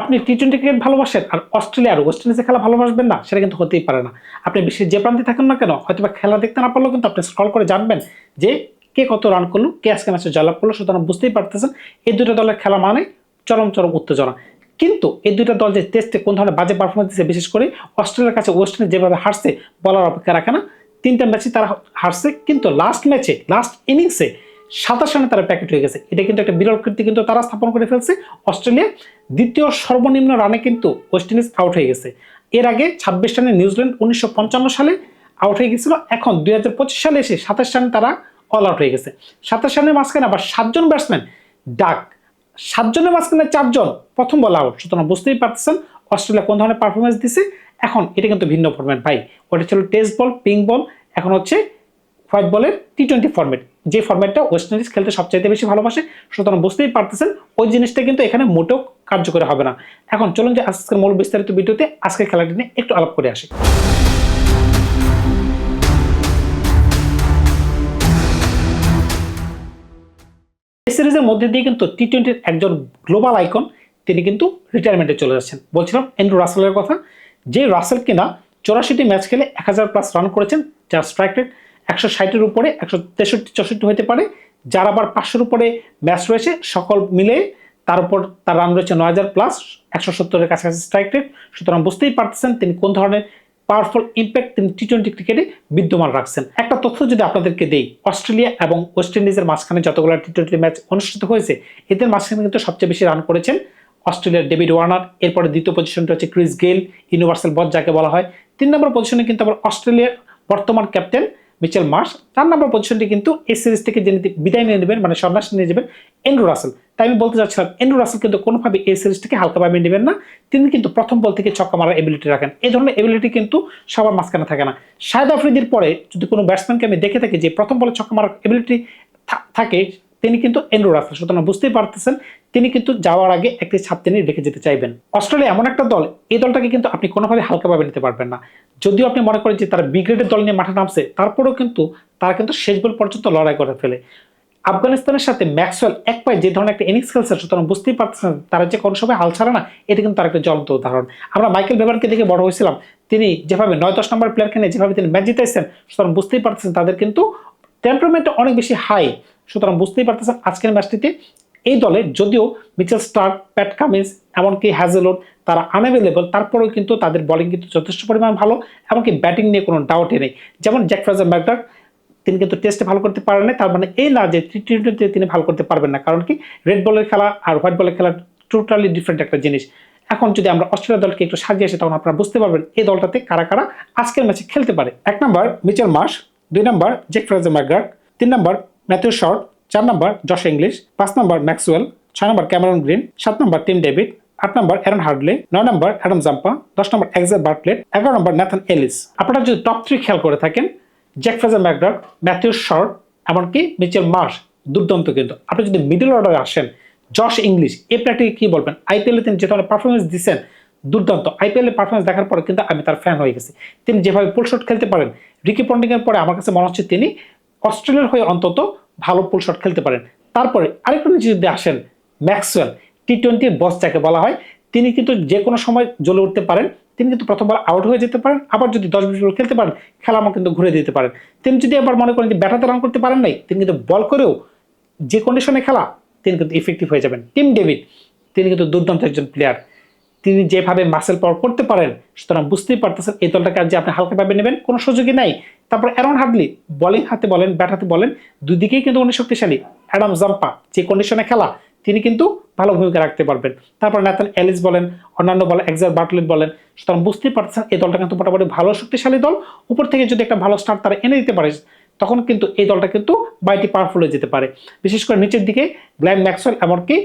আপনি T twenty cricket ভালোবাসেন আর Australia আর West ইন্ডিজে খেলা ভালোবাসবেন না, সেটা কিন্তু হতেই পারে না। আপনি বিশ্বের যে প্রান্তে থাকেন না কেন হয়তো বা খেলা দেখতে না পারলেও কিন্তু আপনি স্ক্রল করে জানবেন যে কে কত রান করল, কে আজকে ম্যাচে জয়লাভ করল, সুতরাং বুঝতেই পারতেছেন এই দুটো দলের খেলা মানে চরম চরম উত্তেজনা। কিন্তু এই দুইটা দল যে টেস্টে কোন ধরনের বাজে পারফরমেন্স দিচ্ছে বিশেষ করে অস্ট্রেলিয়ার কাছে ওয়েস্ট ইন্ডিজ যেভাবে হারছে, বলার অপেক্ষা রাখে না। তিনটা ম্যাচে তারা হারছে, কিন্তু লাস্ট ম্যাচে লাস্ট ইনিংসে সাতাশ রানে তারা প্যাকেট হয়ে গেছে। এটা কিন্তু একটা বিরল কীর্তি কিন্তু তারা স্থাপন করে ফেলছে। অস্ট্রেলিয়া দ্বিতীয় সর্বনিম্ন রানে কিন্তু ওয়েস্ট ইন্ডিজ আউট হয়ে গেছে। এর আগে ছাব্বিশ রানে নিউজিল্যান্ড উনিশশো পঞ্চান্ন সালে আউট হয়ে গেছিল। এখন দুই হাজার পঁচিশ সালে এসে সাতাশ রানে তারা অল আউট হয়ে গেছে। সাতাশ রানের মাঝখানে আবার সাতজন ব্যাটসম্যান ডাক। সাতজনের মাঝখানে চারজন প্রথম বল আউট সুতরাং বুঝতেই পারতেছেন অস্ট্রেলিয়া কোন ধরনের পারফরমেন্স দিছে। এখন এটা কিন্তু ভিন্ন ফরম্যাট ভাই। ওটা ছিল টেস্ট বল পিঙ্ক বল এখন হচ্ছে হোয়াইট বলের টি টোয়েন্টি ফর্মেট যে ফর্মেটটা ওয়েস্ট ইন্ডিজ খেলতে সবচাইতে বেশি ভালোবাসে, সুতরাং বুঝতেই পারতেছেন, ওই জিনিসটা কিন্তু এখানে মোটেও কার্যকরী হবে না। এখন চলুন যে আজকের মূল বিস্তারিত ভিডিওতে আজকের খেলাটি নিয়ে একটু আলাপ করে আসি। সিরিজের মধ্যে দিয়ে কিন্তু টি টোয়েন্টির একজন গ্লোবাল আইকন তিনি কিন্তু রিটায়ারমেন্টে চলে যাচ্ছেন। বলছিলাম এন্ড্রু রাসেলের কথা। যে রাসেল কিনা চৌরাশিটি ম্যাচ খেলে এক হাজার প্লাস রান করেছেন, যার স্ট্রাইক রেট একশো ষাটের উপরে, একশো তেষট্টি, চৌষট্টি হতে পারে। যার আবার পাঁচশোর উপরে ম্যাচ রয়েছে, সকল মিলে তার উপর তার রান রয়েছে নয় হাজার প্লাস একশো সত্তরের কাছাকাছি স্ট্রাইক রেট সুতরাং বুঝতেই পারতেছেন তিনি কোন ধরনের পাওয়ারফুল ইম্প্যাক্ট তিনি টি টোয়েন্টি ক্রিকেটে বিদ্যমান রাখছেন। একটা তথ্য যদি আপনাদেরকে দেই, অস্ট্রেলিয়া এবং ওয়েস্ট ইন্ডিজের মাঝখানে যতগুলো টি টোয়েন্টি ম্যাচ অনুষ্ঠিত হয়েছে, এদের মাঝখানে কিন্তু সবচেয়ে বেশি রান করেছেন অস্ট্রেলিয়ার ডেভিড ওয়ার্নার, এরপরে দ্বিতীয় পজিশনটা হচ্ছে ক্রিস গেল ইউনিভার্সাল বস যাকে বলা হয়। তিন নম্বর পজিশনে কিন্তু আবার অস্ট্রেলিয়ার বর্তমান ক্যাপ্টেন মিচেল মার্স তার নাম্বার পজিশনটি কিন্তু এই সিরিজ থেকে যিনি বিদায় নিয়ে নেবেন মানে সন্ন্যাস নিয়ে যাবেন এন্ড্রু রাসেল। তাই আমি বলতে চাচ্ছিলাম, এন্ড্রু রাসেল কিন্তু কোনোভাবে এই সিরিজটিকে হালকাভাবে নেবেন না। তিনি কিন্তু প্রথম বল থেকে ছক্কা মারার এবিলিটি রাখেন। এই ধরনের এবিলিটি কিন্তু সবার মাঝখানে থাকে না। শাহেদ আফ্রিদির পরে যদি কোনো ব্যাটসম্যানকে আমি দেখে থাকি যে প্রথম বলে ছক্কা মারার এবিলিটি থাকে তিনি কিন্তু এন্ড্রু রাসেল সুতরাং বুঝতেই পারতেছেন তিনি কিন্তু যাওয়ার আগে একটি ছাপ তিনি রেখে যেতে চাইবেন। অস্ট্রেলিয়া এমন একটা দল, এই দলটাকে কিন্তু আপনি কোনোভাবে হালকাভাবে নিতে পারবেন না। যদিও আপনি মনে করেন যে তারা বিগ্রেডের দল নিয়ে মাঠে নামছে, তারপরেও কিন্তু তারা কিন্তু শেষ বল পর্যন্ত লড়াই করে ফেলে। আফগানিস্তানের সাথে ম্যাক্সওয়েল এক পায়ে যে ধরনের একটা ইনিংস খেলছে, সুতরাং বুঝতেই পারতেছেন তারা যে কোনো সময় হাল ছাড়ে না, এটা কিন্তু তার একটা জ্বলন্ত উদাহরণ। আমরা মাইকেল বেবারকে দেখে বড় হয়েছিলাম, তিনি যেভাবে নয় দশ নম্বর প্লেয়ারকে নিয়ে যেভাবে তিনি ম্যাচ জিতাইছেন, সুতরাং বুঝতেই পারতেছেন তাদের কিন্তু টেম্পারমেন্ট অনেক বেশি হাই সুতরাং বুঝতেই পারতেছেন আজকের ম্যাচটিতে এই দলে যদিও মিচেল স্টার্ক, প্যাট কামিন্স, এমনকি হ্যাজেলোড তারা আনঅ্যাভেলেবল তারপরেও কিন্তু তাদের বলিং কিন্তু যথেষ্ট পরিমাণ ভালো, এমনকি ব্যাটিং নিয়ে কোনো ডাউটই নেই। যেমন জ্যাক ফ্রাজার ম্যাকডার তিনি কিন্তু টেস্টে ভালো করতে পারেন না তার মানে এই না যে টি টোয়েন্টিতে তিনি ভালো করতে পারবেন না, কারণ কি রেড বলের খেলা আর হোয়াইট বলের খেলা টোটালি ডিফারেন্ট একটা জিনিস। এখন যদি আমরা অস্ট্রেলিয়া দলকে একটু সাজিয়ে আসি তখন আপনারা বুঝতে পারবেন এই দলটাতে কারা কারা আজকের ম্যাচে খেলতে পারে। এক নম্বর মিচেল মার্শ, দুই নম্বর জেক ফ্রাজার ম্যাকডার তিন নম্বর ম্যাথিউ শর্ট চার নম্বর জশ ইংলিশ পাঁচ নম্বর ম্যাক্সওয়েল ছয় নম্বর ক্যামেরন গ্রিন সাত নম্বর টিম ডেভিড আট নম্বর অ্যারন হার্ডলে নয় নম্বর অ্যাডাম জাম্পা দশ নম্বর এক্সার বার্টলেট এগারো নম্বর ন্যাথন এলিস আপনারা যদি টপ থ্রি খেয়াল করে থাকেন Jake Fraser McGurk Matthew Short এমনকি মিচেল মার্শ দুর্দান্ত কিন্তু। আপনি যদি মিডল অর্ডারে আসেন জশ ইংলিশ এই প্লেয়ারটিকে কী বলবেন? আইপিএলে তিনি যে ধরনের পারফরমেন্স দিচ্ছেন দুর্দান্ত। আইপিএল পারফরমেন্স দেখার পরে কিন্তু আমি তার ফ্যান হয়ে গেছি। তিনি যেভাবে পুল শট খেলতে পারেন রিকি পন্ডিংয়ের পরে আমার কাছে মনে হচ্ছে তিনি অস্ট্রেলিয়ার হয়ে অন্তত ভালো পুল শট খেলতে পারেন। তারপরে আরেকটু নিচে যদি আসেন, ম্যাক্সওয়েল টি টোয়েন্টির বস যাকে বলা হয়, তিনি কিন্তু যে কোনো সময় জ্বলে উঠতে পারেন। তিনি কিন্তু প্রথমবার আউট হয়ে যেতে পারেন। আবার যদি দশ বিশ বল খেলতে পারেন, খেলা আমার কিন্তু ঘুরে দিতে পারেন। তিনি যদি আবার মনে করেন যে ব্যাটাতে রান করতে পারেন নাই, তিনি কিন্তু বল করেও যে কন্ডিশনে খেলা, তিনি কিন্তু ইফেক্টিভ হয়ে যাবেন। টিম ডেভিড তিনি কিন্তু দুর্দান্ত একজন প্লেয়ার তিনি যেভাবে মাসেল পাওয়ার করতে পারেন, সুতরাং বুঝতেই পারতেছেন এই দলটাকে আর যে আপনি হালকাভাবে নেবেন, কোনো সুযোগই নাই। তারপর অ্যারন হার্ডলি বলিং হাতে বলেন ব্যাট হাতে বলেন দুই দিকেই কিন্তু উনি শক্তিশালী। অ্যাডাম জাম্পা যে কন্ডিশনে খেলা, তিনি কিন্তু ভালো ভূমিকা রাখতে পারবেন। তারপর ন্যাথান অ্যালিস বলেন, অন্যান্য বলেন এক্সার বার্টলেট বলেন, সুতরাং বুঝতেই পারতেছেন এই দলটা কিন্তু মোটামুটি ভালো শক্তিশালী দল। উপর থেকে যদি একটা ভালো স্টার্ট তারা এনে দিতে পারে, তখন কিন্তু এই দলটা কিন্তু বাইটি পাওয়ারফুল হয়ে যেতে পারে। বিশেষ করে নিচের দিকে গ্ল্যান ম্যাক্সওয়েল এমনকি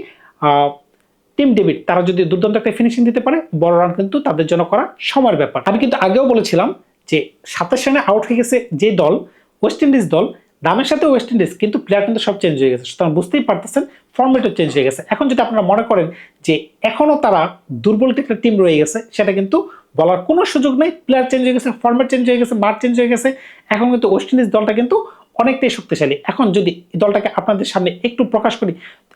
টিম ডেভিড, তারা যদি দুর্দান্ত একটা ফিনিশিং দিতে পারে, বড় রান কিন্তু তাদের জন্য করা সময়ের ব্যাপার। আমি কিন্তু আগেও বলেছিলাম যে সাতাশ রানে আউট হয়ে গেছে যে দল ওয়েস্ট ইন্ডিজ দল, দামের সাথে ওয়েস্ট ইন্ডিজ কিন্তু প্লেয়ার কিন্তু সব চেঞ্জ হয়ে গেছে। সুতরাং বুঝতেই পারতেছেন ফর্মেটও চেঞ্জ হয়ে গেছে। এখন যদি আপনারা মনে করেন যে এখনও তারা দুর্বল একটা টিম রয়ে গেছে, সেটা কিন্তু বলার কোনো সুযোগ নেই। প্লেয়ার চেঞ্জ হয়ে গেছে ফর্মেট চেঞ্জ হয়ে গেছে, মাঠ চেঞ্জ হয়ে গেছে। এখন কিন্তু ওয়েস্ট ইন্ডিজ দলটা কিন্তু অনেকটাই শক্তিশালী। এখন যদি দলটাকে আপনাদের সামনে একটু প্রকাশ করি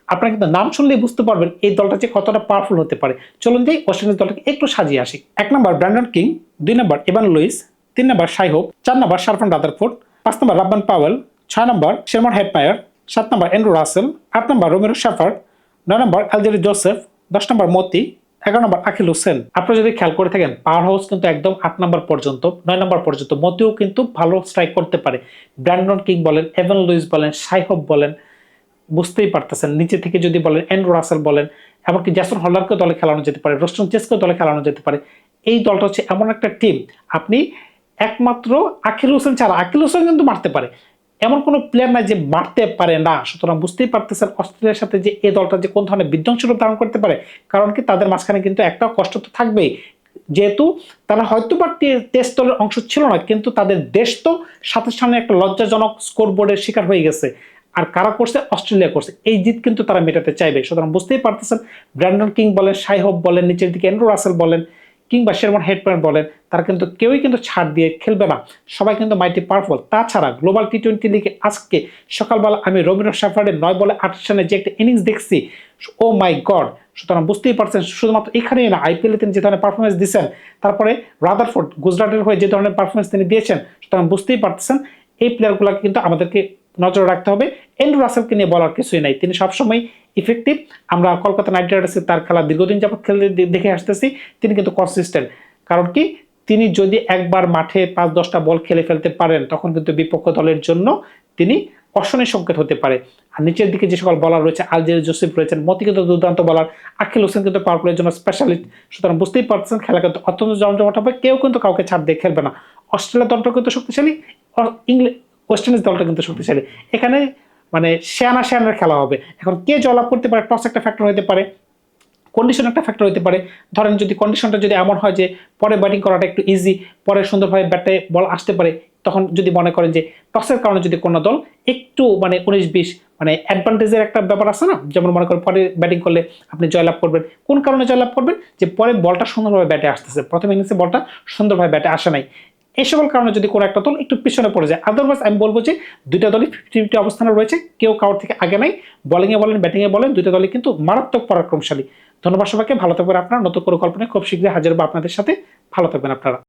আপনারা কিন্তু নাম শুনলেই বুঝতে পারবেন এই দলটা যে কতটা পাওয়ারফুল হতে পারে। চলুন যাই ওয়েস্ট দলটাকে একটু সাজিয়ে আসি। এক নম্বর ব্র্যান্ডন কিং, দুই নম্বর এভান লুইস, তিন নম্বর শাই হোপ, চার নম্বর শারফান রাদারফোর্ড, পাঁচ নম্বর রাব্বান পাওয়েল, ছয় নম্বর শেরমন হেডমায়ার, সাত নম্বর এন্ড্রু রাসেল, আট নম্বর রোমেরো শাফার্ড, নয় নম্বর আলজেরি জোসেফ, দশ নম্বর মতি, এগারো নম্বর আখিল হোসেন। আপনারা যদি খেয়াল করে থাকেন, পাওয়ার হাউস কিন্তু একদম আট নম্বর পর্যন্ত, নয় নম্বর পর্যন্ত, মতিও কিন্তু ভালো স্ট্রাইক করতে পারে। ব্র্যান্ডন কিং বলেন, এভেন লুইস বলেন সাইহব বলেন বুঝতেই পারতেছেন। নিচে থেকে যদি বলেন, এন্ড্রু রাসেল বলেন, এমনকি জ্যাসন হল্লারকে দলে খেলানো যেতে পারে, রোস্টন চেসকেও দলে খেলানো যেতে পারে, এই দলটা হচ্ছে এমন একটা টিম আপনি একমাত্র আকিল হোসেন ছাড়া, আকিল হোসেন কিন্তু মারতে পারে। এমন কোনো প্লেয়ার নাই যে মারতে পারে না। সুতরাং বুঝতেই পারতেছেন অস্ট্রেলিয়ার সাথে যে এই দলটা যে কোন ধরনের বিধ্বংসী রূপ ধারণ করতে পারে, কারণ কি তাদের মাঝখানে কিন্তু একটা কষ্ট তো থাকবেই। যেহেতু তারা হয়তো বা টেস্ট দলের অংশ ছিল না, কিন্তু তাদের দেশ তো সাথে সামনে একটা লজ্জাজনক স্কোর বোর্ডের শিকার হয়ে গেছে। আর কারা করছে? অস্ট্রেলিয়া করছে। এই জিত কিন্তু তারা মেটাতে চাইবে। সুতরাং বুঝতেই পারতেছেন, ব্র্যান্ডন কিং বলেন সাইহব বলেন, নিচের দিকে এন্ড্রু রাসেল বলেন, কিংবা শেরমন হেডম্যান বলেন, তারা কিন্তু কেউই কিন্তু ছাড় দিয়ে খেলবে না। সবাই কিন্তু মাইটি পাওয়ারফুল তাছাড়া গ্লোবাল টি টোয়েন্টি লিগে আজকে সকালবেলা আমি রবীন্দ্র সাফারের নয় বলে আট রানে যে একটা ইনিংস দেখছি, ও মাই গড! সুতরাং বুঝতেই পারছেন, শুধুমাত্র এখানেই না আইপিএলে তিনি যে ধরনের পারফরমেন্স দিয়েছেন, তারপরে রাদারফোর্ড, গুজরাটের হয়ে যে ধরনের পারফরমেন্স তিনি দিয়েছেন, সুতরাং বুঝতেই পারতেছেন, এই প্লেয়ারগুলোকে কিন্তু আমাদেরকে নজরে রাখতে হবে। এন্ড্রু রাসেলকে নিয়ে বলার কিছুই নাই। তিনি সবসময় ইফেক্টিভ আমরা কলকাতা নাইট রাইডার্সে তার খেলা দীর্ঘদিন যাবত খেলতে দেখে আসতেছি। তিনি কিন্তু কনসিস্টেন্ট কারণ কি? তিনি যদি একবার মাঠে পাঁচ, দশটা বল খেলে ফেলতে পারেন, তখন কিন্তু বিপক্ষ দলের জন্য তিনি অশনের সংকেত হতে পারে। আর নিচের দিকে যে সকল বলার রয়েছে, আলজের জোসেফ রয়েছেন, মতি কিন্তু দুর্দান্ত বলার। আখিল হোসেন কিন্তু পাওয়ার প্লের জন্য স্পেশালিস্ট সুতরাং বুঝতেই পারছেন খেলা কিন্তু অত্যন্ত জমজমাট হবে। কেউ কিন্তু কাউকে ছাড় দিয়ে খেলবে না। অস্ট্রেলিয়া দলটা কিন্তু শক্তিশালী। ইংল্যান্ড ওয়েস্ট ইন্ডিজ দলটা কিন্তু শক্তিশালী। এখানে মানে শেয়ানা শেয়ানের খেলা হবে। এখন কে জয়লাভ করতে পারে টস একটা ফ্যাক্টর হতে পারে কন্ডিশন একটা ফ্যাক্টর হতে পারে। ধরেন যদি কন্ডিশনটা যদি এমন হয় যে পরে ব্যাটিং করাটা একটু ইজি পরে সুন্দরভাবে ব্যাটে বল আসতে পারে, তখন যদি মনে করেন যে টসের কারণে যদি কোনো দল একটু মানে উনিশ বিশ মানে অ্যাডভান্টেজের একটা ব্যাপার আছে না? যেমন মনে করেন পরে ব্যাটিং করলে আপনি জয়লাভ করবেন। কোন কারণে জয়লাভ করবেন? যে পরে বলটা সুন্দরভাবে ব্যাটে আসতেছে। প্রথম ইনিংসে বলটা সুন্দরভাবে ব্যাটে আসে নাই। এই সকল কারণে যদি কোনো একটা দল একটু পিছনে পড়ে যায় আদারওয়াইজ আমি বলব যে দুইটা দলই ফিফটি ফিফটি অবস্থানে রয়েছে, কেউ কারোর থেকে আগে নাই বলিংয়ে বলেন ব্যাটিংয়ে বলেন, দুইটা দলই কিন্তু মারাত্মক পরাক্রমশালী। ধন্যবাদ সবাইকে, ভালো থাকবেন আপনারা, নতুন পরিকল্পনায় কল্পনায় খুব শীঘ্রই হাজির হব আপনাদের সাথে। ভালো থাকবেন আপনারা।